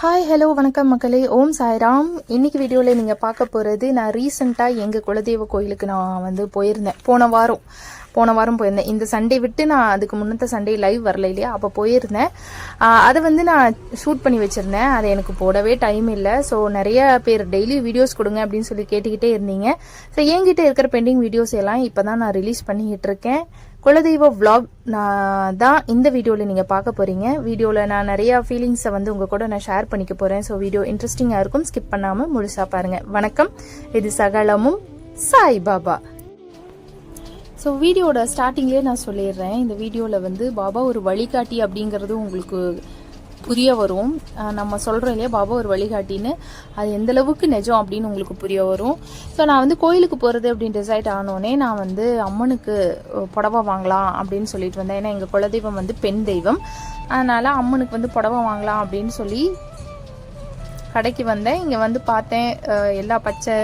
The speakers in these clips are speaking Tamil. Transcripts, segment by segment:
ஹாய் ஹலோ வணக்கம் மக்களே. ஓம் சாய்ராம். இன்னைக்கு வீடியோவில் நீங்கள் பார்க்க போகிறது நான் ரீசெண்டாக எங்கள் குலதெய்வ கோயிலுக்கு நான் வந்து போயிருந்தேன். போன வாரம். போன வாரம் போயிருந்தேன். இந்த சண்டே விட்டு நான் அதுக்கு முன்னத்த சண்டே லைவ் வரல இல்லையா? அப்போ போயிருந்தேன். அதை வந்து நான் ஷூட் பண்ணி வச்சுருந்தேன். அதை எனக்கு போடவே டைம் இல்லை. ஸோ நிறைய பேர் டெய்லி வீடியோஸ் கொடுங்க அப்படின்னு சொல்லி கேட்டுக்கிட்டே இருந்தீங்க. ஸோ என்கிட்ட இருக்கிற பெண்டிங் வீடியோஸ் எல்லாம் இப்போ தான் நான் ரிலீஸ் பண்ணிக்கிட்டு இருக்கேன். குலதெய்வ விலாக் நான் தான் இந்த வீடியோவில் நீங்கள் பார்க்க போகிறீங்க வீடியோவில் நான் நிறையா ஃபீலிங்ஸை வந்து உங்கள் கூட நான் ஷேர் பண்ணிக்க போகிறேன் ஸோ வீடியோ இன்ட்ரெஸ்டிங்காக இருக்கும். ஸ்கிப் பண்ணாமல் முழுசாக பாருங்கள் வணக்கம். இது சகலமும் சாய் பாபா. ஸோ வீடியோட ஸ்டார்டிங்லேயே நான் சொல்லிடுறேன். இந்த வீடியோவில் வந்து பாபா ஒரு வழிகாட்டி அப்படிங்கிறது உங்களுக்கு புரிய வரும். நம்ம சொல்கிறோம் இல்லையா பாபா ஒரு வழிகாட்டின்னு. அது எந்த அளவுக்கு நிஜம் அப்படின்னு உங்களுக்கு புரிய வரும். ஸோ நான் வந்து கோயிலுக்கு போகிறது அப்படின்னு டிசைட் ஆனோடனே நான் வந்து அம்மனுக்கு புடவை வாங்கலாம் அப்படின்னு சொல்லிட்டு வந்தேன். ஏன்னா எங்கள் குலதெய்வம் வந்து பெண் தெய்வம். அதனால் அம்மனுக்கு வந்து புடவை வாங்கலாம் அப்படின்னு சொல்லி கடைக்கு வந்தேன். இங்கே வந்து பார்த்தேன் எல்லா பச்சை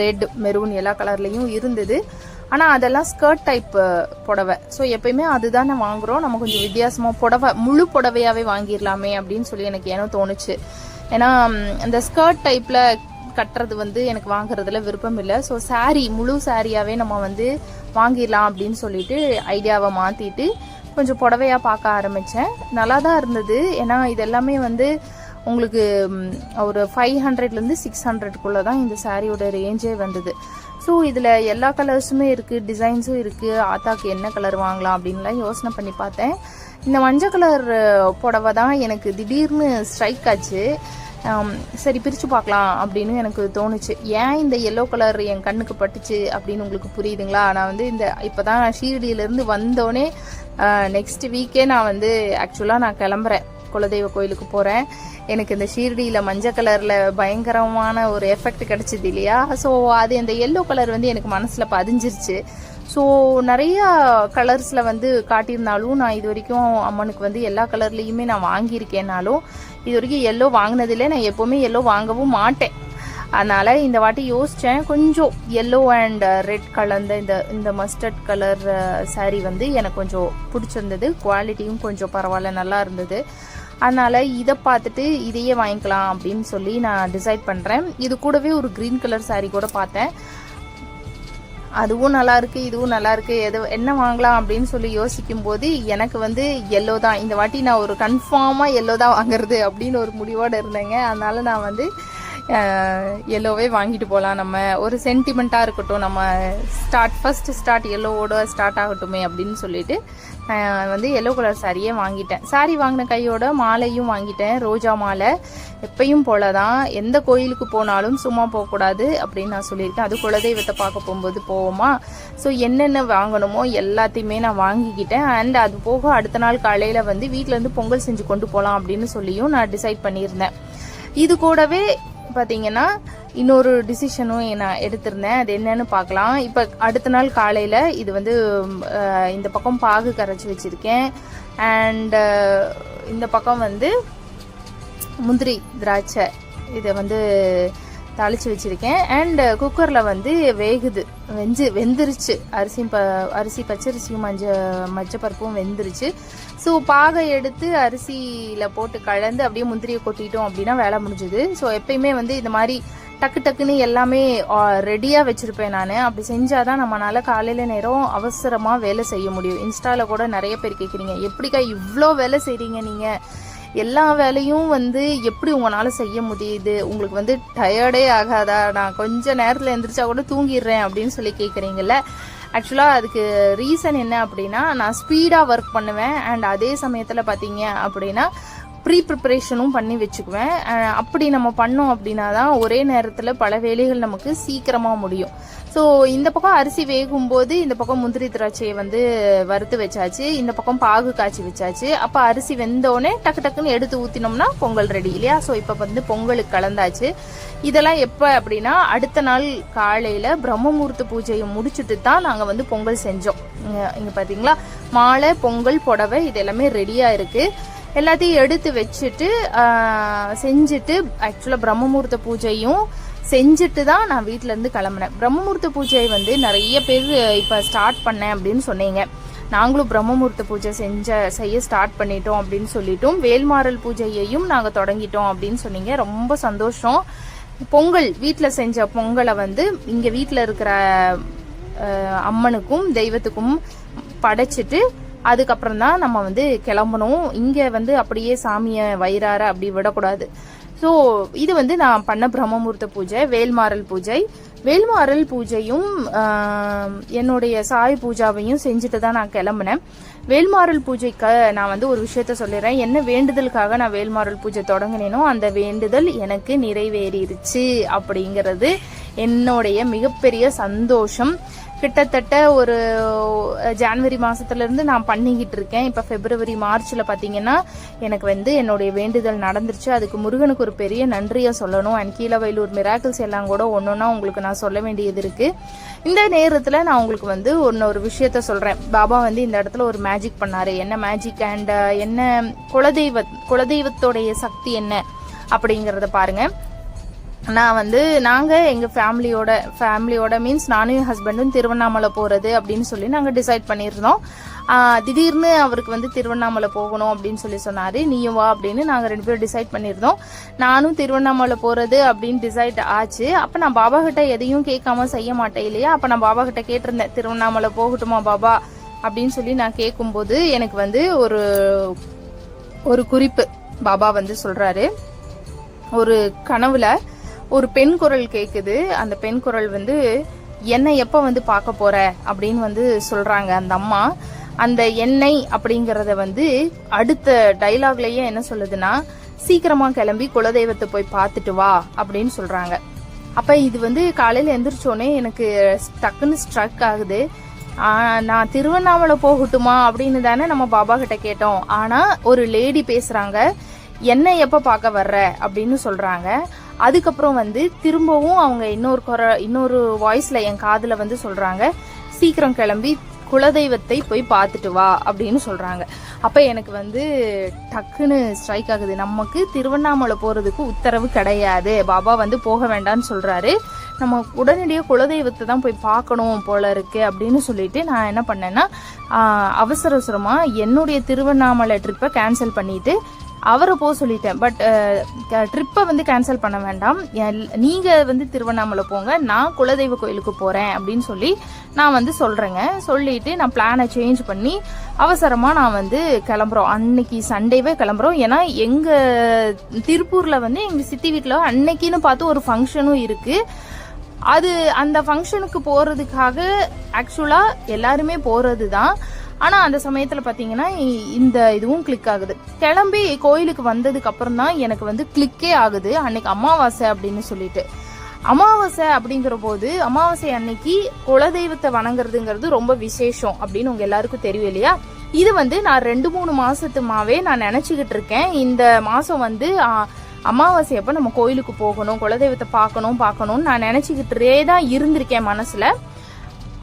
ரெட் மெரூன் எல்லா கலர்லேயும் இருந்தது. ஆனால் அதெல்லாம் ஸ்கர்ட் டைப் புடவை. ஸோ எப்பயுமே அதுதானே வாங்குறோம். நம்ம கொஞ்சம் வித்தியாசமாக புடவை முழு புடவையாகவே வாங்கிடலாமே அப்படின்னு சொல்லி எனக்கு ஏனோ தோணுச்சு. ஏன்னா அந்த ஸ்கர்ட் டைப்பில் கட்டுறது வந்து எனக்கு வாங்குறதுல விருப்பம் இல்லை. ஸோ சாரீ முழு சாரியாகவே நம்ம வந்து வாங்கிடலாம் அப்படின்னு சொல்லிட்டு ஐடியாவை மாற்றிட்டு கொஞ்சம் புடவையாக பார்க்க ஆரம்பித்தேன் நல்லா தான் இருந்தது. ஏன்னா இதெல்லாமே வந்து உங்களுக்கு ஒரு ஃபைவ் ஹண்ட்ரட்லேருந்து சிக்ஸ் ஹண்ட்ரட்குள்ளே தான் இந்த சாரியோட ரேஞ்சே வந்தது. ஸோ இதில் எல்லா கலர்ஸுமே இருக்குது டிசைன்ஸும் இருக்குது ஆத்தாக்கு என்ன கலர் வாங்கலாம் அப்படின்லாம் யோசனை பண்ணி பார்த்தேன். இந்த மஞ்சள் கலர் புடவை தான் எனக்கு திடீர்னு ஸ்ட்ரைக் ஆச்சு. சரி பிரித்து பார்க்கலாம் அப்படின்னு எனக்கு தோணுச்சு. ஏன் இந்த எல்லோ கலர் என் கண்ணுக்கு பட்டுச்சு அப்படின்னு உங்களுக்கு புரியுதுங்களா? நான் வந்து இந்த இப்போ தான் ஷீரடியிலேருந்து வந்தோடனே நெக்ஸ்ட் வீக்கே நான் வந்து ஆக்சுவலாக நான் கிளம்புறேன். குலதெய்வ கோயிலுக்கு போகிறேன் எனக்கு இந்த ஷீரடியில் மஞ்சள் கலரில் பயங்கரமான ஒரு எஃபெக்ட் கிடச்சிது இல்லையா? ஸோ அது அந்த எல்லோ கலர் வந்து எனக்கு மனசில் பதிஞ்சிருச்சு. ஸோ நிறையா கலர்ஸில் வந்து காட்டியிருந்தாலும் நான் இது வரைக்கும் அம்மனுக்கு வந்து எல்லா கலர்லேயுமே நான் வாங்கியிருக்கேனாலும் இது வரைக்கும் எல்லோ வாங்கினதில்லை. நான் எப்போவுமே எல்லோ வாங்கவும் மாட்டேன். அதனால் இந்த வாட்டி யோசித்தேன் கொஞ்சம் எல்லோ அண்ட் ரெட் கலந்த இந்த இந்த மஸ்டர்ட் கலர் uh, saree வந்து எனக்கு கொஞ்சம் பிடிச்சிருந்தது. குவாலிட்டியும் கொஞ்சம் பரவாயில்ல நல்லா இருந்தது. அதனால் இதை பார்த்துட்டு இதையே வாங்கிக்கலாம் அப்படின்னு சொல்லி நான் டிசைட் பண்ணுறேன் இது கூடவே ஒரு க்ரீன் கலர் சாரீ கூட பார்த்தேன். அதுவும் நல்லா இருக்கு இதுவும் நல்லா இருக்கு. எது என்ன வாங்கலாம் அப்படின்னு சொல்லி யோசிக்கும் போது எனக்கு வந்து எல்லோ தான். இந்த வாட்டி நான் ஒரு கன்ஃபார்மாக எல்லோ தான் வாங்குறது அப்படின்னு ஒரு முடிவோடு இருந்தேங்க. அதனால நான் வந்து எல்லோவே வாங்கிட்டு போகலாம் நம்ம. ஒரு சென்டிமெண்ட்டாக இருக்கட்டும் நம்ம ஸ்டார்ட் ஃபர்ஸ்ட் ஸ்டார்ட் எல்லோவோட ஸ்டார்ட் ஆகட்டுமே அப்படின்னு சொல்லிட்டு நான் வந்து எல்லோ கலர் சாரியே வாங்கிட்டேன். சாரி வாங்கின கையோட மாலையும் வாங்கிட்டேன். ரோஜா மாலை எப்பயும் போல தான் எந்த கோயிலுக்கு போனாலும் சும்மா போகக்கூடாது அப்படின்னு நான் சொல்லியிருக்கேன். அது குலதெய்வத்தை பார்க்க போகும்போது போவோமா? ஸோ என்னென்ன வாங்கணுமோ எல்லாத்தையுமே நான் வாங்கிக்கிட்டேன். அண்ட் அது போக அடுத்த நாள் காலையில் வந்து வீட்டில் இருந்து பொங்கல் செஞ்சு கொண்டு போகலாம் அப்படின்னு சொல்லியும் நான் டிசைட் பண்ணியிருந்தேன். இது கூடவே பார்த்தீங்கன்னா இன்னொரு டிசிஷனும் நான் எடுத்திருந்தேன். அது என்னன்னு பார்க்கலாம். இப்போ அடுத்த நாள் காலையில் இது வந்து இந்த பக்கம் பாகு கரைச்சி வச்சுருக்கேன். அண்டு இந்த பக்கம் வந்து முந்திரி திராட்சை. இதை வந்து தாளித்து வச்சுருக்கேன். அண்டு குக்கரில் uh, வந்து வேகுது. வெஞ்சு வெந்துருச்சு. அரிசியும் ப அரிசி பச்சரிசியும் மஞ்ச மஞ்சப்பருப்பும் வெந்துருச்சு. ஸோ பாகை எடுத்து அரிசியில் போட்டு கலந்து அப்படியே முந்திரியை கொட்டிட்டோம் அப்படின்னா வேலை முடிஞ்சுது. ஸோ எப்பயுமே வந்து இந்த மாதிரி டக்கு டக்குன்னு எல்லாமே ரெடியாக வச்சுருப்பேன் நான். அப்படி செஞ்சால் தான் நம்மளால் காலையில் நேரம் அவசரமாக வேலை செய்ய முடியும். இன்ஸ்டாவில் கூட நிறைய பேர் கேட்குறீங்க எப்படிக்கா இவ்வளோ வேலை செய்கிறீங்க நீங்கள் எல்லா வேலையும் வந்து எப்படி உங்களால் செய்ய முடியுது? உங்களுக்கு வந்து டயர்டே ஆகாதா? நான் கொஞ்ச நேரத்தில் எந்திரிச்சா கூட தூங்கிடுறேன் அப்படின்னு சொல்லி கேட்குறீங்கல்ல ஆக்சுவலாக அதுக்கு ரீசன் என்ன அப்படின்னா நான் ஸ்பீடாக ஒர்க் பண்ணுவேன். அண்ட் அதே சமயத்தில் பார்த்தீங்க அப்படின்னா ப்ரீ ப்ரிப்பரேஷனும் பண்ணி வச்சுக்குவேன். அப்படி நம்ம பண்ணோம் அப்படின்னா தான் ஒரே நேரத்தில் பல வேலைகள் நமக்கு சீக்கிரமாக முடியும். ஸோ இந்த பக்கம் அரிசி வேகும்போது இந்த பக்கம் முந்திரி திராட்சையை வந்து வறுத்து வச்சாச்சு. இந்த பக்கம் பாகு காய்ச்சி வச்சாச்சு. அப்போ அரிசி வெந்தோடனே டக்கு டக்குன்னு எடுத்து ஊற்றினோம்னா பொங்கல் ரெடி இல்லையா? ஸோ இப்போ வந்து பொங்கலுக்கு கலந்தாச்சு. இதெல்லாம் எப்போ அப்படின்னா அடுத்த நாள் காலையில் பிரம்மமூர்த்த பூஜையை முடிச்சுட்டு தான் நாங்கள் வந்து பொங்கல் செஞ்சோம். இங்கே பார்த்தீங்களா மாலை பொங்கல் புடவை இது எல்லாமே ரெடியாக இருக்குது எல்லாத்தையும் எடுத்து வச்சுட்டு செஞ்சுட்டு ஆக்சுவலாக பிரம்மமுகூர்த்த பூஜையும் செஞ்சுட்டு தான் நான் வீட்டிலேருந்து கிளம்புனேன். பிரம்மமுகூர்த்த பூஜை வந்து நிறைய பேர் இப்போ ஸ்டார்ட் பண்ணேன் அப்படின்னு சொன்னீங்க. நாங்களும் பிரம்மமுகூர்த்த பூஜை செஞ்ச செய்ய ஸ்டார்ட் பண்ணிட்டோம் அப்படின்னு சொல்லிட்டோம் வேல்மாறல் பூஜையையும் நாங்கள் தொடங்கிட்டோம் அப்படின்னு சொன்னீங்க. ரொம்ப சந்தோஷம். பொங்கல் வீட்டில் செஞ்ச பொங்கலை வந்து இங்கே வீட்டில் இருக்கிற அம்மனுக்கும் தெய்வத்துக்கும் படைச்சிட்டு அதுக்கப்புறம் தான் நம்ம வந்து கிளம்பணும். இங்கே வந்து அப்படியே சாமியை வயிறார அப்படி விடக்கூடாது. ஸோ இது வந்து நான் பண்ண பிரம்மமூர்த்த பூஜை வேல்மாறல் பூஜை. வேல்மாறல் பூஜையும் என்னுடைய சாய் பூஜாவையும் செஞ்சுட்டு தான் நான் கிளம்புனேன். வேல்மாறல் பூஜைக்கு நான் வந்து ஒரு விஷயத்த சொல்லிடுறேன். என்ன வேண்டுதலுக்காக நான் வேல்மாறல் பூஜை தொடங்கினேனோ அந்த வேண்டுதல் எனக்கு நிறைவேறிடுச்சு அப்படிங்கிறது என்னுடைய மிகப்பெரிய சந்தோஷம். கிட்டத்தட்ட ஒரு ஜான்வரி மாதத்துலேருந்து நான் பண்ணிக்கிட்டு இருக்கேன் இப்போ ஃபெப்ரவரி மார்ச்சில் பார்த்தீங்கன்னா எனக்கு வந்து என்னுடைய வேண்டுதல் நடந்துருச்சு. அதுக்கு முருகனுக்கு ஒரு பெரிய நன்றியை சொல்லணும். அண்ட் கீழவயலூர் மிராக்கிள்ஸ் எல்லாம் கூட ஒன்னொன்னா உங்களுக்கு நான் சொல்ல வேண்டியது இருக்குது இந்த நேரத்தில் நான் உங்களுக்கு வந்து ஒன்று ஒரு விஷயத்த சொல்கிறேன் பாபா வந்து இந்த இடத்துல ஒரு மேஜிக் பண்ணார். என்ன மேஜிக் அண்ட் என்ன குலதெய்வ குலதெய்வத்தோடைய சக்தி என்ன அப்படிங்கிறத பாருங்கள் நான் வந்து நாங்கள் எங்கள் ஃபேமிலியோட ஃபேமிலியோட மீன்ஸ் நானும் என் ஹஸ்பண்டும் திருவண்ணாமலை போகிறது அப்படின்னு சொல்லி நாங்கள் டிசைட் பண்ணியிருந்தோம். திடீர்னு அவருக்கு வந்து திருவண்ணாமலை போகணும் அப்படின்னு சொல்லி சொன்னார். நீயும் வா அப்படின்னு நாங்கள் ரெண்டு பேரும் டிசைட் பண்ணியிருந்தோம். நானும் திருவண்ணாமலை போகிறது அப்படின்னு டிசைட் ஆச்சு. அப்போ நான் பாபா கிட்ட எதையும் கேட்காம செய்ய மாட்டேன் இல்லையா? அப்போ நான் பாபா கிட்ட கேட்டிருந்தேன் திருவண்ணாமலை போகட்டுமா பாபா? அப்படின்னு சொல்லி நான் கேட்கும்போது எனக்கு வந்து ஒரு ஒரு குறிப்பு பாபா வந்து சொல்கிறாரு ஒரு கனவுல ஒரு பெண் குரல் கேட்குது அந்த பெண் குரல் வந்து என்னை எப்போ வந்து பார்க்க போற? அப்படின்னு வந்து சொல்றாங்க அந்த அம்மா. அந்த எண்ணெய் அப்படிங்கிறத வந்து அடுத்த டைலாக்லயே என்ன சொல்லுதுன்னா சீக்கிரமா கிளம்பி குலதெய்வத்தை போய் பார்த்துட்டு வா அப்படின்னு சொல்றாங்க. அப்ப இது வந்து காலையில எந்திரிச்சோடனே எனக்கு டக்குன்னு ஸ்ட்ரக் ஆகுது. நான் திருவண்ணாமலை போகட்டுமா? அப்படின்னு தானே நம்ம பாபா கிட்ட கேட்டோம். ஆனா ஒரு லேடி பேசுறாங்க என்ன எப்ப பார்க்க வர்ற? அப்படின்னு சொல்றாங்க. அதுக்கப்புறம் வந்து திரும்பவும் அவங்க இன்னொரு குர இன்னொரு வாய்ஸ்ல என் காதில் வந்து சொல்றாங்க சீக்கிரம் கிளம்பி குலதெய்வத்தை போய் பார்த்துட்டு வா அப்படின்னு சொல்றாங்க. அப்ப எனக்கு வந்து டக்குன்னு ஸ்ட்ரைக் ஆகுது. நமக்கு திருவண்ணாமலை போறதுக்கு உத்தரவு கிடையாது. பாபா வந்து போக வேண்டாம்னு சொல்றாரு. நம்ம உடனடியாக குலதெய்வத்தை தான் போய் பார்க்கணும் போல இருக்கு அப்படின்னு சொல்லிட்டு நான் என்ன பண்ணேன்னா அவசர அவசரமா என்னுடைய திருவண்ணாமலை ட்ரிப்பை கேன்சல் பண்ணிட்டு அவரை போக சொல்லிட்டேன். பட் ட்ரிப்பை வந்து கேன்சல் பண்ண வேண்டாம். எல்- வந்து திருவண்ணாமலை போங்க. நான் குலதெய்வ கோயிலுக்கு போகிறேன் அப்படின்னு சொல்லி நான் வந்து சொல்கிறேங்க சொல்லிட்டு நான் பிளானை சேஞ்ச் பண்ணி அவசரமாக நான் வந்து கிளம்புறோம். அன்னைக்கு சண்டேவே கிளம்புறோம். ஏன்னா எங்கள் திருப்பூரில் வந்து எங்கள் சித்தி வீட்டில் அன்னைக்குன்னு பார்த்து ஒரு ஃபங்க்ஷனும் இருக்குது அது அந்த ஃபங்க்ஷனுக்கு போகிறதுக்காக ஆக்சுவலாக எல்லாருமே போகிறது தான் ஆனால் அந்த சமயத்தில் பார்த்தீங்கன்னா இ- இந்த இதுவும் கிளிக் ஆகுது. கிளம்பி கோயிலுக்கு வந்ததுக்கு அப்புறம் தான் எனக்கு வந்து கிளிக்கே ஆகுது. அன்னைக்கு அமாவாசை அப்படின்னு சொல்லிட்டு. அமாவாசை அப்படிங்கிற போது அமாவாசை அன்னைக்கு குலதெய்வத்தை வணங்குறதுங்கிறது ரொம்ப விசேஷம் அப்படின்னு உங்க எல்லாருக்கும் தெரியும் இல்லையா? இது வந்து நான் ரெண்டு மூணு மாசத்துமாவே நான் நினைச்சுக்கிட்டு இருக்கேன். இந்த மாசம் வந்து அமாவாசை அப்ப நம்ம கோயிலுக்கு போகணும் குலதெய்வத்தை பார்க்கணும் பார்க்கணும்னு நான் நினைச்சுக்கிட்டே தான் இருந்திருக்கேன் மனசுல.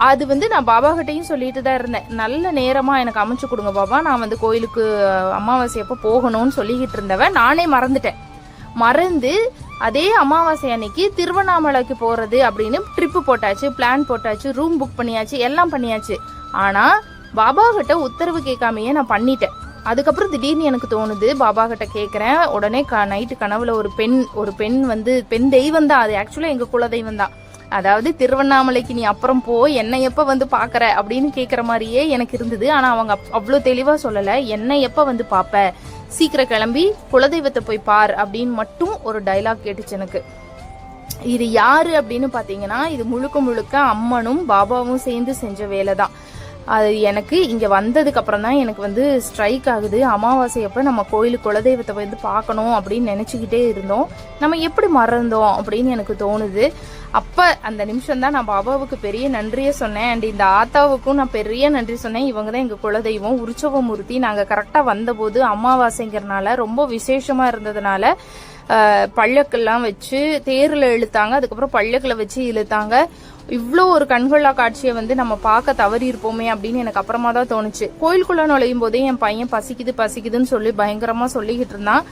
அது வந்து நான் பாபா கிட்டையும் சொல்லிட்டு தான் இருந்தேன். நல்ல நேரமா எனக்கு அமைச்சு கொடுங்க பாபா. நான் வந்து கோயிலுக்கு அமாவாசை அப்போ போகணும்னு சொல்லிக்கிட்டு இருந்தவன் நானே மறந்துட்டேன். மறந்து அதே அமாவாசை அன்னைக்கு திருவண்ணாமலைக்கு போறது அப்படின்னு ட்ரிப்பு போட்டாச்சு பிளான் போட்டாச்சு ரூம் புக் பண்ணியாச்சு எல்லாம் பண்ணியாச்சு. ஆனா பாபா கிட்ட உத்தரவு கேட்காமையே நான் பண்ணிட்டேன். அதுக்கப்புறம் திடீர்னு எனக்கு தோணுது பாபா கிட்ட கேட்குறேன். உடனே க நைட்டு கனவுல ஒரு பெண் ஒரு பெண் வந்து பெண் தெய்வம் தான் அது. ஆக்சுவலாக எங்கள் குல தெய்வம் தான். அதாவது திருவண்ணாமலைக்கு நீ அப்புறம் போ என்னை எப்போ வந்து பார்க்குற அப்படின்னு கேட்குற மாதிரியே எனக்கு இருந்தது. ஆனால் அவங்க அப்- தெளிவாக சொல்லலை. என்னை எப்போ வந்து பார்ப்ப சீக்கிரம் கிளம்பி குலதெய்வத்தை போய் பார் அப்படின்னு மட்டும் ஒரு டைலாக் கேட்டுச்சு எனக்கு. இது யாரு அப்படின்னு பார்த்தீங்கன்னா இது முழுக்க முழுக்க அம்மனும் பாபாவும் சேர்ந்து செஞ்ச வேலை தான் அது எனக்கு இங்கே வந்ததுக்கு அப்புறம் தான் எனக்கு வந்து ஸ்ட்ரைக் ஆகுது. அமாவாசை அப்ப நம்ம கோயிலுக்கு குலதெய்வத்தை வந்து பார்க்கணும் அப்படின்னு நினச்சிக்கிட்டே இருந்தோம். நம்ம எப்படி மறந்தோம் அப்படின்னு எனக்கு தோணுது. அப்போ அந்த நிமிஷம் தான் நான் பாபாவுக்கு பெரிய நன்றியை சொன்னேன். அண்ட் இந்த ஆத்தாவுக்கும் நான் பெரிய நன்றி சொன்னேன். இவங்க தான் எங்கள் குலதெய்வம். உற்சவமூர்த்தி. நாங்கள் கரெக்டாக வந்தபோது அமாவாசைங்கிறனால ரொம்ப விசேஷமாக இருந்ததுனால பல்லக்கெல்லாம் வச்சு தேரில் இழுத்தாங்க. அதுக்கப்புறம் பல்லக்கில் வச்சு இழுத்தாங்க. இவ்வளோ ஒரு கண்கொள்ளா காட்சியை வந்து நம்ம பார்க்க தவறி இருப்போமே அப்படின்னு எனக்கு அப்புறமா தான் தோணுச்சு. கோயிலுக்குள்ளே நுழையும் போதே என் பையன் பசிக்குது பசிக்குதுன்னு சொல்லி பயங்கரமாக சொல்லிக்கிட்டு இருந்தான்.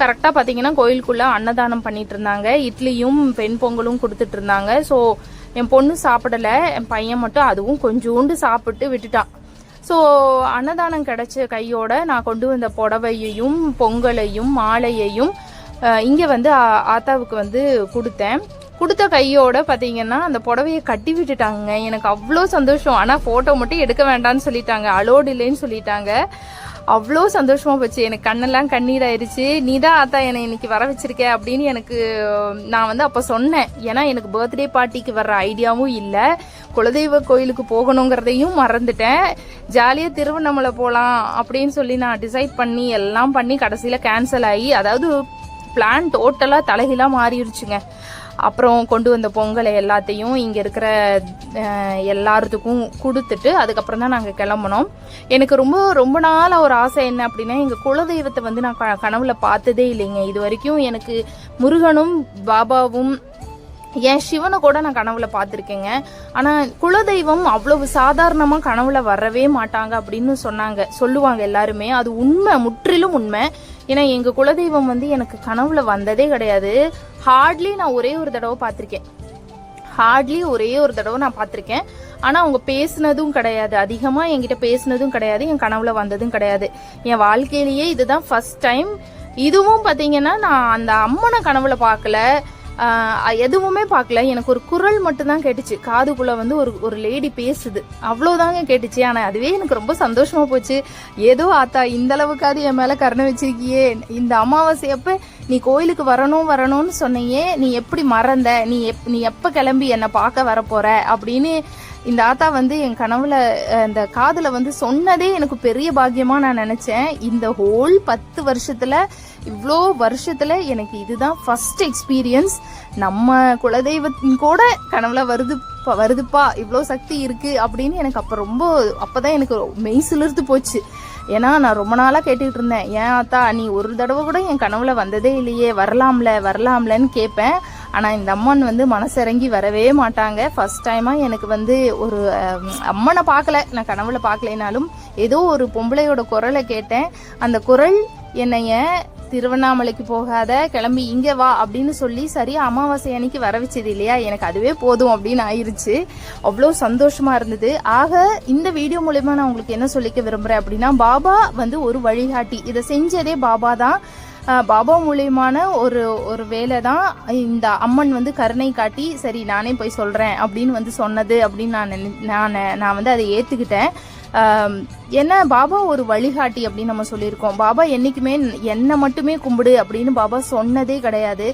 கரெக்டாக பார்த்தீங்கன்னா கோயிலுக்குள்ளே அன்னதானம் பண்ணிட்டு இருந்தாங்க. இட்லியும் பெண் பொங்கலும் கொடுத்துட்டு இருந்தாங்க. ஸோ என் பொண்ணு சாப்பிடல. என் பையன் மட்டும் அதுவும் கொஞ்சோண்டு சாப்பிட்டு விட்டுட்டான். ஸோ அன்னதானம் கிடைச்ச கையோட நான் கொண்டு வந்த புடவையையும் பொங்கலையும் மாலையையும் இங்கே வந்து ஆத்தாவுக்கு வந்து கொடுத்தேன். கொடுத்த கையோட பார்த்தீங்கன்னா அந்த புடவையை கட்டி விட்டுட்டாங்க எனக்கு அவ்வளோ சந்தோஷம். ஆனால் ஃபோட்டோ மட்டும் எடுக்க வேண்டாம்னு சொல்லிட்டாங்க. அலோடு இல்லைன்னு சொல்லிட்டாங்க. அவ்வளோ சந்தோஷமா போச்சு. எனக்கு கண்ணெல்லாம் கண்ணீர் ஆயிடுச்சு. நீ தான் ஆத்தா என்னை இன்னைக்கு வர வச்சிருக்க அப்படின்னு எனக்கு நான் வந்து அப்போ சொன்னேன். ஏன்னா எனக்கு பர்த்டே பார்ட்டிக்கு வர்ற ஐடியாவும் இல்லை. குலதெய்வ கோயிலுக்கு போகணுங்கிறதையும் மறந்துட்டேன். ஜாலியாக திருவண்ணாமலை போகலாம் அப்படின்னு சொல்லி நான் டிசைட் பண்ணி எல்லாம் பண்ணி கடைசியில் கேன்சல் ஆகி அதாவது பிளான் டோட்டலாக தலைகீழாக மாறிடுச்சுங்க. அப்புறம் கொண்டு வந்த பொங்கலை எல்லாத்தையும் இங்கே இருக்கிற எல்லாத்துக்கும் கொடுத்துட்டு அதுக்கப்புறம் தான் நாங்கள் கிளம்புனோம். எனக்கு ரொம்ப ரொம்ப நாளாக ஒரு ஆசை என்ன அப்படின்னா எங்கள் குலதெய்வத்தை வந்து நான் க- கனவுல பார்த்ததே இல்லைங்க. இது வரைக்கும் எனக்கு முருகனும் பாபாவும் என் சிவனை கூட நான் கனவுல பார்த்துருக்கேங்க. ஆனால் குலதெய்வம் அவ்வளவு சாதாரணமாக கனவுல வரவே மாட்டாங்க அப்படின்னு சொன்னாங்க சொல்லுவாங்க எல்லாருமே. அது உண்மை முற்றிலும் உண்மை. ஏன்னா எங்கள் குலதெய்வம் வந்து எனக்கு கனவுல வந்ததே கிடையாது. ஹார்ட்லி நான் ஒரே ஒரு தடவை பார்த்துருக்கேன். ஹார்ட்லி ஒரே ஒரு தடவை நான் பார்த்துருக்கேன். ஆனால் அவங்க பேசுனதும் கிடையாது. அதிகமாக என்கிட்ட பேசுனதும் கிடையாது. என் கனவுல வந்ததும் கிடையாது. என் வாழ்க்கையிலேயே இதுதான் ஃபர்ஸ்ட் டைம் இதுவும் பார்த்தீங்கன்னா நான் அந்த அம்மனை கனவுல பார்க்கல. எதுவுமே பார்க்கல. எனக்கு ஒரு குரல் மட்டும்தான் கேட்டுச்சு. காதுக்குள்ள வந்து ஒரு ஒரு லேடி பேசுது. அவ்வளோதாங்க கேட்டுச்சு. ஆனால் அதுவே எனக்கு ரொம்ப சந்தோஷமா போச்சு. ஏதோ ஆத்தா இந்த அளவுக்காவது என் மேலே கருணை வச்சிருக்கியே. இந்த அமாவாசை அப்போ நீ கோயிலுக்கு வரணும் வரணும்னு சொன்னையே. நீ எப்படி மறந்த? நீ எப் நீ எப்போ கிளம்பி என்னை பார்க்க வரப்போற? அப்படின்னு இந்த ஆத்தா வந்து என் கனவுல இந்த காதுல வந்து சொன்னதே எனக்கு பெரிய பாக்கியமா நான் நினைச்சேன். இந்த ஹோல் பத்து வருஷத்துல இவ்வளோ வருஷத்தில் எனக்கு இதுதான் ஃபஸ்ட் எக்ஸ்பீரியன்ஸ் நம்ம குலதெய்வத்தின் கூட கனவுல வருது வருதுப்பா இவ்வளோ சக்தி இருக்குது அப்படின்னு எனக்கு அப்போ ரொம்ப அப்போ தான் எனக்கு மெய் சிலிர்த்து போச்சு. ஏன்னா நான் ரொம்ப நாளாக கேட்டுக்கிட்டு இருந்தேன். ஏன் ஆத்தா நீ ஒரு தடவை கூட என் கனவுல வந்ததே இல்லையே. வரலாம்ல வரலாம்லன்னு கேட்பேன். ஆனால் இந்த அம்மன் வந்து மனசிறங்கி வரவே மாட்டாங்க. ஃபஸ்ட் டைமாக எனக்கு வந்து ஒரு அம்மனை பார்க்கல. நான் கனவுல பார்க்கலைனாலும் ஏதோ ஒரு பொம்பளையோட குரலை கேட்டேன். அந்த குரல் என்னைய திருவண்ணாமலைக்கு போகாத கிளம்பி இங்கே வா அப்படின்னு சொல்லி சரி அமாவாசை அன்னைக்கு வர வச்சது இல்லையா? எனக்கு அதுவே போதும் அப்படின்னு ஆயிருச்சு. அவ்வளோ சந்தோஷமாக இருந்தது. ஆக இந்த வீடியோ மூலயமா நான் உங்களுக்கு என்ன சொல்லிக்க விரும்புகிறேன் அப்படின்னா பாபா வந்து ஒரு வழிகாட்டி. இதை செஞ்சதே பாபா தான். பாபா மூலியமான ஒரு ஒரு வேலை தான் இந்த அம்மன் வந்து கருணை காட்டி சரி நானே போய் சொல்கிறேன் அப்படின்னு வந்து சொன்னது அப்படின்னு நான் நான் நான் வந்து அதை ஏற்றுக்கிட்டேன் என்ன பாபா ஒரு வழிகாட்டி அப்படின்னு நம்ம சொல்லியிருக்கோம். பாபா என்றைக்குமே என்னை மட்டுமே கும்பிடு அப்படின்னு பாபா சொன்னதே கிடையாது.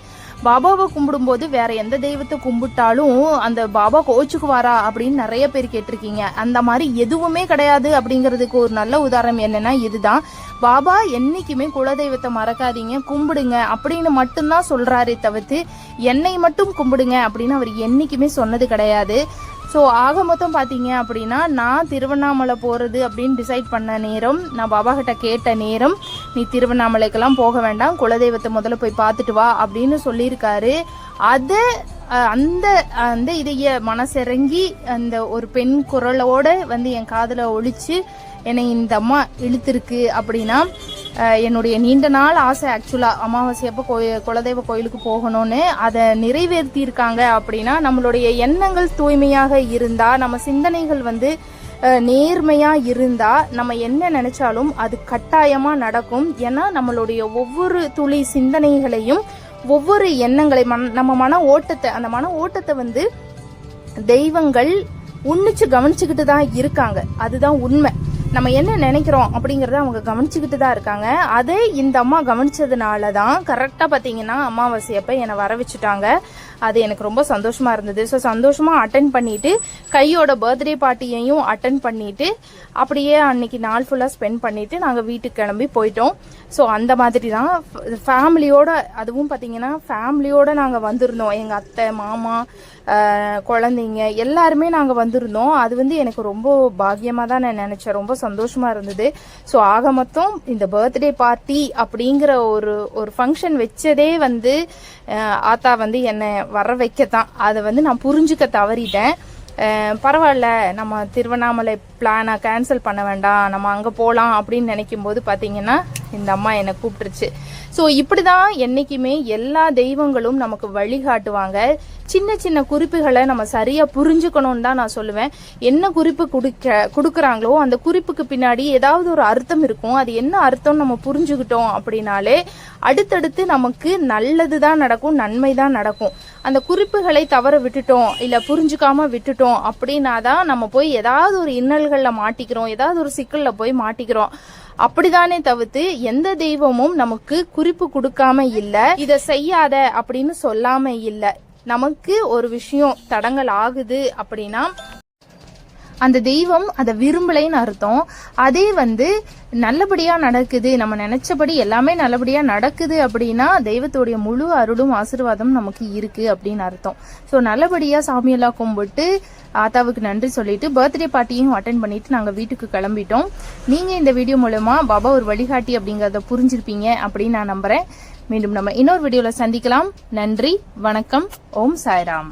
பாபாவை கும்பிடும்போது வேற எந்த தெய்வத்தை கும்பிட்டாலும் அந்த பாபா கோச்சுக்குவாரா அப்படின்னு நிறைய பேர் கேட்டிருக்கீங்க. அந்த மாதிரி எதுவுமே கிடையாது அப்படிங்கிறதுக்கு ஒரு நல்ல உதாரணம் என்னன்னா இதுதான். பாபா என்னைக்குமே குலதெய்வத்தை மறக்காதீங்க கும்பிடுங்க அப்படின்னு மட்டும்தான் சொல்றாரே தவிர்த்து என்னை மட்டும் கும்பிடுங்க அப்படின்னு அவர் என்னைக்குமே சொன்னது கிடையாது. ஸோ ஆக மொத்தம் பார்த்தீங்க அப்படின்னா நான் திருவண்ணாமலை போகிறது அப்படின்னு டிசைட் பண்ண நேரம் நான் பாபாகிட்ட கேட்ட நேரம் நீ திருவண்ணாமலைக்கெல்லாம் போக வேண்டாம் குலதெய்வத்தை முதல்ல போய் பார்த்துட்டு வா அப்படின்னு சொல்லியிருக்காரு. அது அந்த அந்த இதைய மனசிறங்கி அந்த ஒரு பெண் குரலோட வந்து என் காதில் ஒழிச்சு என்னை இந்த அம்மா இழுத்துருக்கு அப்படின்னா என்னுடைய நீண்ட நாள் ஆசை ஆக்சுவலாக அமாவாசை அப்போ கோயில் குலதெய்வ கோயிலுக்கு போகணும்னு. அதை நிறைவேற்றியிருக்காங்க அப்படின்னா நம்மளுடைய எண்ணங்கள் தூய்மையாக இருந்தால் நம்ம சிந்தனைகள் வந்து நேர்மையாக நேர்மையா இருந்தா நம்ம என்ன நினைச்சாலும் அது கட்டாயமா நடக்கும். ஏன்னா நம்மளுடைய ஒவ்வொரு துளி சிந்தனைகளையும் ஒவ்வொரு எண்ணங்களை மன நம்ம மன ஓட்டத்தை அந்த மன ஓட்டத்தை வந்து தெய்வங்கள் உன்னிச்சு கவனிச்சுக்கிட்டு தான் இருக்காங்க. அதுதான் உண்மை. நம்ம என்ன நினைக்கிறோம் அப்படிங்கிறத அவங்க கவனிச்சுக்கிட்டு தான் இருக்காங்க. அதே இந்த அம்மா கவனிச்சதுனால தான் கரெக்டாக பார்த்தீங்கன்னா அமாவாசை அப்போ என்னை வர வச்சுட்டாங்க. அது எனக்கு ரொம்ப சந்தோஷமாக இருந்தது. ஸோ சந்தோஷமாக அட்டன் பண்ணிட்டு கையோட பர்த்டே பார்ட்டியையும் அட்டன் பண்ணிட்டு அப்படியே அன்னைக்கு நாள் ஃபுல்லாக ஸ்பெண்ட் பண்ணிட்டு நாங்கள் வீட்டுக்கு கிளம்பி போயிட்டோம். ஸோ அந்த மாதிரி தான் ஃபேமிலியோட அதுவும் பார்த்தீங்கன்னா ஃபேமிலியோட நாங்கள் வந்திருந்தோம். எங்கள் அத்தை மாமா குழந்தைங்க எல்லாருமே நாங்கள் வந்திருந்தோம். அது வந்து எனக்கு ரொம்ப பாக்கியமாக தான் நான் நினச்சேன். ரொம்ப சந்தோஷமாக இருந்தது. ஸோ ஆக மொத்தம் இந்த பர்த்டே பார்ட்டி அப்படிங்கிற ஒரு ஒரு ஃபங்க்ஷன் வச்சதே வந்து ஆத்தா வந்து என்னை வர வைக்கத்தான். அதை வந்து நான் புரிஞ்சுக்க தவறிட்டேன். பரவாயில்ல. நம்ம திருவண்ணாமலை பிளானை கேன்சல் பண்ண வேண்டாம். நம்ம அங்கே போகலாம் அப்படின்னு நினைக்கும் போது பார்த்தீங்கன்னா இந்த அம்மா என்னை கூப்பிட்டுருச்சு. ஸோ இப்படி தான் என்றைக்குமே எல்லா தெய்வங்களும் நமக்கு வழிகாட்டுவாங்க. சின்ன சின்ன குறிப்புகளை நம்ம சரியாக புரிஞ்சுக்கணும்னு தான் நான் சொல்லுவேன். என்ன குறிப்பு கொடுக்க கொடுக்குறாங்களோ அந்த குறிப்புக்கு பின்னாடி ஏதாவது ஒரு அர்த்தம் இருக்கும். அது என்ன அர்த்தம் நம்ம புரிஞ்சுக்கிட்டோம் அப்படின்னாலே அடுத்தடுத்து நமக்கு நல்லது தான் நடக்கும் நன்மை தான் நடக்கும். அந்த குறிப்புகளை தவற விட்டுட்டோம் இல்லை புரிஞ்சுக்காம விட்டுட்டோம் அப்படின்னா தான் நம்ம போய் ஏதாவது ஒரு இன்னல்களில் மாட்டிக்கிறோம் ஏதாவது ஒரு சிக்கலில் போய் மாட்டிக்கிறோம். அப்படிதானே தவிர்த்து எந்த தெய்வமும் நமக்கு குறிப்பு கொடுக்காம இல்ல இத செய்யாத அப்படின்னு சொல்லாம இல்ல. நமக்கு ஒரு விஷயம் தடங்கள் ஆகுது அப்படின்னா அந்த தெய்வம் அதை விரும்பலைன்னு அர்த்தம். அதே வந்து நல்லபடியாக நடக்குது. நம்ம நினச்சபடி எல்லாமே நல்லபடியாக நடக்குது அப்படின்னா தெய்வத்துடைய முழு அருளும் ஆசீர்வாதம் நமக்கு இருக்குது அப்படின்னு அர்த்தம். ஸோ நல்லபடியாக சாமியெல்லாம் கும்பிட்டு ஆத்தாவுக்கு நன்றி சொல்லிட்டு பர்த்டே பார்ட்டியும் அட்டன் பண்ணிட்டு நாங்கள் வீட்டுக்கு கிளம்பிட்டோம். நீங்கள் இந்த வீடியோ மூலமாக பாபா ஒரு வழிகாட்டி அப்படிங்கிறத புரிஞ்சிருப்பீங்க அப்படின்னு நான் நம்புகிறேன் மீண்டும் நம்ம இன்னொரு வீடியோவில் சந்திக்கலாம். நன்றி வணக்கம் ஓம் சாய்ராம்.